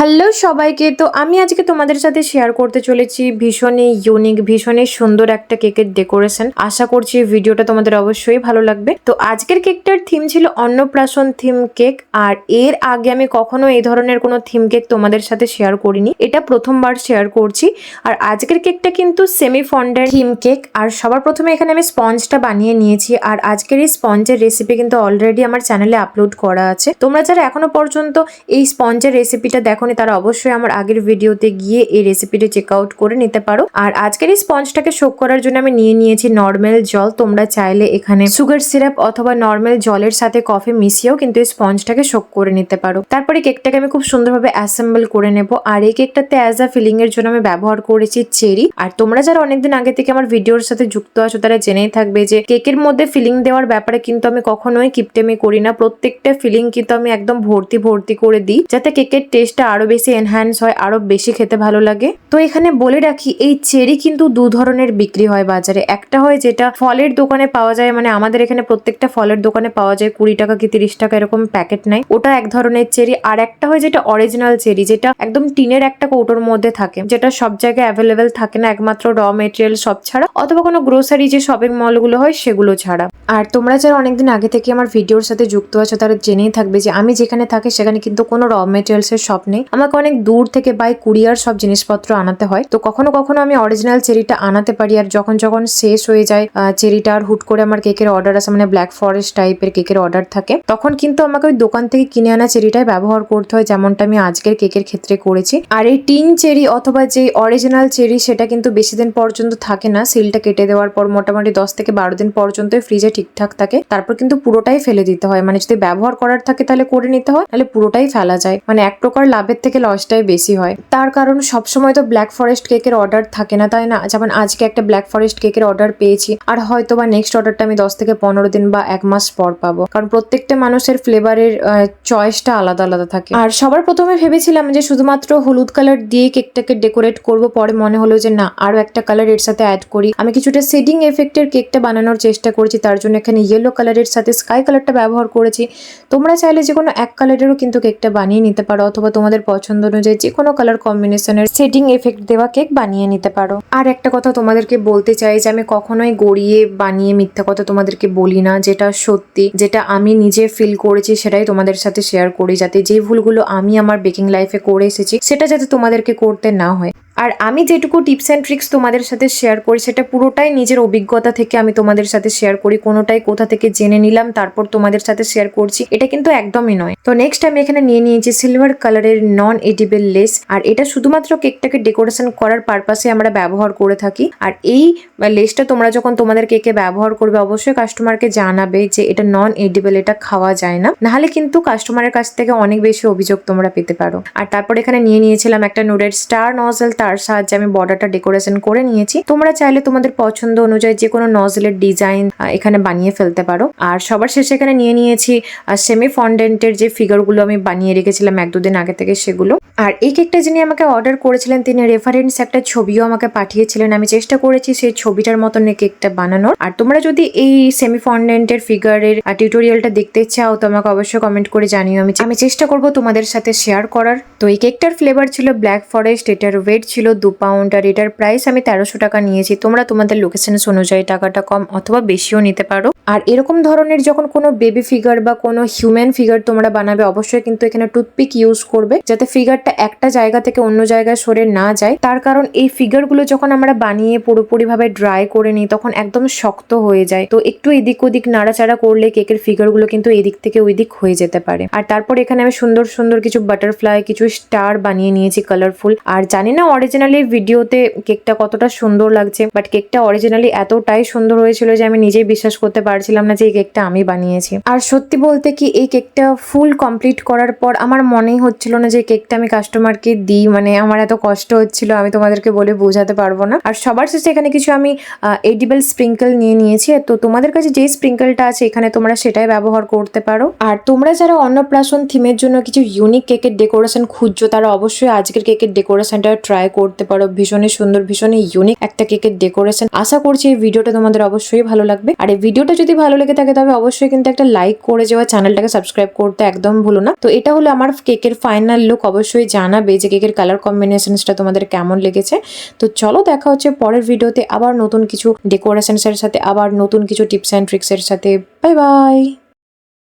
Hello সবাইকে, তো আমি আজকে তোমাদের সাথে শেয়ার করতে চলেছি ভীষণই ইউনিক ভীষণই সুন্দর একটা কেকের ডেকোরেশন আশা করছি ভিডিওটা তোমাদের অবশ্যই ভালো লাগবে। তো আজকের কেকটার থিম ছিল অন্নপ্রাশন থিম কেক আর এর আগে আমি কখনো এই ধরনের কোনো থিম কেক তোমাদের সাথে শেয়ার করিনি। এটা প্রথমবার শেয়ার করছি, আর আজকের কেকটা কিন্তু সেমি ফন্ডের থিম কেক আর সবার প্রথমে এখানে আমি স্পঞ্জটা বানিয়ে নিয়েছি, আর আজকের এই স্পঞ্জের রেসিপি কিন্তু অলরেডি আমার চ্যানেলে আপলোড করা আছে। তোমরা যারা এখনও পর্যন্ত এই স্পঞ্জের রেসিপিটা দেখোনি তারা অবশ্যই আমার আগের ভিডিওতে গিয়ে এই রেসিপিটা চেক আউট করে নিতে পারো। আর আজকের এই স্পঞ্জটাকে শোক করার জন্য আমি নিয়ে নিয়েছি নর্মাল জল। তোমরা চাইলে এখানে সুগার সিরাপ অথবা নর্মাল জলের সাথে কফি মিশিয়েও কিন্তু এই স্পঞ্জটাকে শোক করে নিতে পারো। তারপরে কেকটাকে আমি খুব সুন্দরভাবে অ্যাসেম্বল করে নেব। আর এই কেকটাতে অ্যাজ আ ফিলিং এর জন্য আমি ব্যবহার করেছি চেরি আর তোমরা যারা অনেকদিন আগে থেকে আমার ভিডিওর সাথে যুক্ত আছো, তারা জেনেই থাকবে যে কেকের মধ্যে ফিলিং দেওয়ার ব্যাপারে কিন্তু আমি কখনোই কিপটেমি করি না। প্রত্যেকটা ফিলিং কিন্তু আমি একদম ভর্তি ভর্তি করে দিই, যাতে কেকের টেস্টটা আরও বেশি এনহ্যান্স হয়, আরও বেশি খেতে ভালো লাগে। তো এখানে বলে রাখি, এই চেরি কিন্তু দু ধরনের বিক্রি হয় বাজারে। একটা হয় যেটা ফলের দোকানে পাওয়া যায় মানে আমাদের এখানে প্রত্যেকটা ফলের দোকানে পাওয়া যায়, কুড়ি টাকা কি তিরিশ টাকা এরকম প্যাকেট নেয়। ওটা এক ধরনের চেরি। আর একটা হয় যেটা অরিজিনাল চেরি, যেটা একদম টিনের একটা কৌটোর মধ্যে থাকে, যেটা সব জায়গায় অ্যাভেলেবেল থাকে না, একমাত্র র মেটেরিয়াল সব ছাড়া, অথবা কোনো গ্রোসারি যে শপিং মলগুলো হয়, সেগুলো ছাড়া। আর তোমরা যারা অনেকদিন আগে থেকে আমার ভিডিওর সাথে যুক্ত আছো, তারা জেনেই থাকবে যে আমি যেখানে থাকি, সেখানে কিন্তু কোনো র মেটেরিয়ালসের শপ নেই। আমাকে অনেক দূর থেকে বাই কুরিয়ার সব জিনিসপত্র আনাতে হয়। তো কখনো কখনো আমি অরিজিনাল চেরিটা আনাতে পারি আর যখন যখন শেষ হয়ে যায় চেরিটা আর হুট করে আমার কেকের অর্ডার আসে মানে ব্ল্যাক ফরেস্ট টাইপের কেকের অর্ডার থাকে, তখন কিন্তু আমাকে ওই দোকান থেকে কিনে আনা চেরিটাই ব্যবহার করতে হয়, যেমনটা আমি আজকের কেকের ক্ষেত্রে করেছি। আর এই টিন চেরি অথবা যে অরিজিনাল চেরি সেটা কিন্তু বেশি দিন পর্যন্ত থাকে না সিলটা কেটে দেওয়ার পর মোটামুটি দশ থেকে বারো দিন পর্যন্ত ফ্রিজে ঠিকঠাক থাকে। তারপর কিন্তু পুরোটাই ফেলে দিতে হয়। মানে যদি ব্যবহার করার থাকে তাহলে করে নিতে হয়, তাহলে পুরোটাই ফেলা যায়। মানে এক প্রকার লাভের থেকে লসটাই বেশি হয়। তার কারণ সবসময় তো ব্ল্যাক ফরেস্ট কেকের অর্ডার থাকে না, তাই না? যেমন আজকে একটা ব্ল্যাক ফরেস্ট কেকের অর্ডার পেয়েছি, আর হয়তো বা নেক্সট অর্ডারটা আমি দশ থেকে পনেরো দিন বা এক মাস পর পাবো। কারণ প্রত্যেকটা মানুষের ফ্লেভারের চয়েসটা আলাদা আলাদা থাকে। আর সবার প্রথমে ভেবেছিলাম যে শুধুমাত্র হলুদ কালার দিয়ে কেকটাকে ডেকোরেট করব, পরে মনে হলো যে না আরও একটা কালারের সাথে অ্যাড করি। আমি কিছুটা শেডিং এফেক্টের কেকটা বানানোর চেষ্টা করেছি, তার জন্য এখানে ইয়েলো কালারের সাথে স্কাই কালারটা ব্যবহার করেছি। তোমরা চাইলে যে কোনো এক কালারেরও কিন্তু কেকটা বানিয়ে নিতে পারো, অথবা তোমাদের পছন্দ অনুযায়ী যে কোনো কালার কম্বিনেশনের সেটিং এফেক্ট দেওয়া কেক বানিয়ে নিতে পারো। আর একটা কথা তোমাদেরকে বলতে চাই যে, আমি কখনোই গড়িয়ে বানিয়ে মিথ্যা কথা তোমাদেরকে বলি না, যেটা সত্যি, যেটা আমি নিজে ফিল করেছি সেটাই তোমাদের সাথে শেয়ার করি, যাতে যে ভুলগুলো আমি আমার বেকিং লাইফে করে এসেছি, সেটা যাতে তোমাদেরকে করতে না হয়। আর আমি যেটুকু টিপস অ্যান্ড ট্রিক্স তোমাদের সাথে শেয়ার করি, সেটা পুরোটাই নিজের অভিজ্ঞতা থেকে আমি তোমাদের সাথে শেয়ার করি, কোনোটাই কোথা থেকে জেনে নিলাম, তারপর তোমাদের সাথে শেয়ার করছি, এটা কিন্তু একদমই নয়। তো নেক্সট আমি এখানে নিয়ে নিয়েছি সিলভার কালারের নন এডিবেল লেস আর এটা শুধুমাত্র কেকটাকে ডেকোরেশন করার পারপাসে আমরা ব্যবহার করে থাকি। আর এই লেসটা তোমরা যখন তোমাদের কেকে ব্যবহার করবে, অবশ্যই কাস্টমারকে জানাবে যে এটা নন এডিবেল এটা খাওয়া যায় না। নাহলে কিন্তু কাস্টমারের কাছ থেকে অনেক বেশি অভিযোগ তোমরা পেতে পারো। আর তারপর এখানে নিয়ে নিয়েছিলাম একটা নুডের স্টার নজল তার সাহায্যে আমি বর্ডারটা ডেকোরেশন করে নিয়েছি। তোমরা চাইলে তোমাদের পছন্দ অনুযায়ী যে কোনো নজলের ডিজাইন এখানে বানিয়ে ফেলতে পারো। আর সবার শেষে এখানে নিয়ে নিয়েছি সেমি ফন্ডেন্টের যে ফিগারগুলো আমি বানিয়ে রেখেছিলাম এক দুদিন আগে থেকে সেগুলো। আর এই কেকটা যিনি আমাকে অর্ডার করেছিলেন, তিনি রেফারেন্স একটা ছবিও আমাকে পাঠিয়েছিলেন। আমি চেষ্টা করেছি সেই ছবিটার মতন এই কেকটা বানানোর। আর তোমরা যদি এই সেমি ফন্ডেন্টের ফিগারের টিউটোরিয়ালটা দেখতে চাও, তো আমাকে অবশ্যই কমেন্ট করে জানিও। আমি আমি চেষ্টা করব তোমাদের সাথে শেয়ার করার। তো এই কেকটার ফ্লেভার ছিল ব্ল্যাক ফরেস্ট এটার ওয়েট ছিল দু পাউন্ড আর এটার প্রাইস আমি তেরোশো টাকা নিয়েছি। তোমরা তোমাদের লোকেশনস অনুযায়ী টাকাটা কম অথবা বেশিও নিতে পারো। আর এরকম ধরনের যখন কোনো বেবি ফিগার বা কোনো হিউম্যান ফিগার তোমরা বানাবে, অবশ্যই কিন্তু এখানে টুথপিক ইউজ করবে, যাতে ফিগারটা একটা জায়গা থেকে অন্য জায়গায় সরে না যায়। তার কারণ এই ফিগারগুলো যখন আমরা বানিয়ে পুরোপুরিভাবে ড্রাই করে নিই, তখন একদম শক্ত হয়ে যায়। তো একটু এদিক ওদিক নাড়াচাড়া করলে কেকের ফিগারগুলো কিন্তু এদিক থেকে ওই দিক হয়ে যেতে পারে। আর তারপর এখানে আমি সুন্দর সুন্দর কিছু বাটারফ্লাই কিছু স্টার বানিয়ে নিয়েছি কালারফুল আর জানি না অরিজিনালি ভিডিওতে কেকটা কতটা সুন্দর লাগছে বাট কেকটা অরিজিনালি এতটাই সুন্দর হয়েছিল যে আমি নিজেই বিশ্বাস করতে পারছিলাম না যে এই কেকটা আমি বানিয়েছি। আর সত্যি বলতে কি, এই কেকটা ফুল কমপ্লিট করার পর আমার মনেই হচ্ছিল না যে কেকটা আমি কাস্টমারকে দিই মানে আমার এত কষ্ট হচ্ছিল, আমি তোমাদেরকে বলে বোঝাতে পারব না। আর সবার শেষে এখানে কিছু আমি এডিবল স্প্রিঙ্কল নিয়ে নিয়েছি তো তোমাদের কাছে যেই স্প্রিঙ্কলটা আছে, এখানে তোমরা সেটাই ব্যবহার করতে পারো। আর তোমরা যারা অন্নপ্রাশন থিমের জন্য কিছু ইউনিক কেকের ডেকোরেশন খুঁজছো, তারা অবশ্যই আজকের কেকের ডেকোরেশনটা ট্রাই করতে পারো। ভীষণই সুন্দর, ভীষণই ইউনিক একটা কেকের ডেকোরেশন আশা করছি এই ভিডিওটা তোমাদের অবশ্যই ভালো লাগবে। আর এই ভিডিওটা যদি ভালো লেগে থাকে, তবে অবশ্যই কিন্তু একটা লাইক করে যাওয়া চ্যানেলটাকে সাবস্ক্রাইব করতে একদম ভুলো না। তো এটা হলো আমার কেকের ফাইনাল লুক অবশ্যই জানাবে যে কেকের কালার কম্বিনেশনসটা তোমাদের কেমন লেগেছে। তো চলো দেখা হচ্ছে পরের ভিডিওতে আবার নতুন কিছু ডেকোরেশনসের সাথে, আবার নতুন কিছু টিপস অ্যান্ড ট্রিক্সের সাথে। Bye bye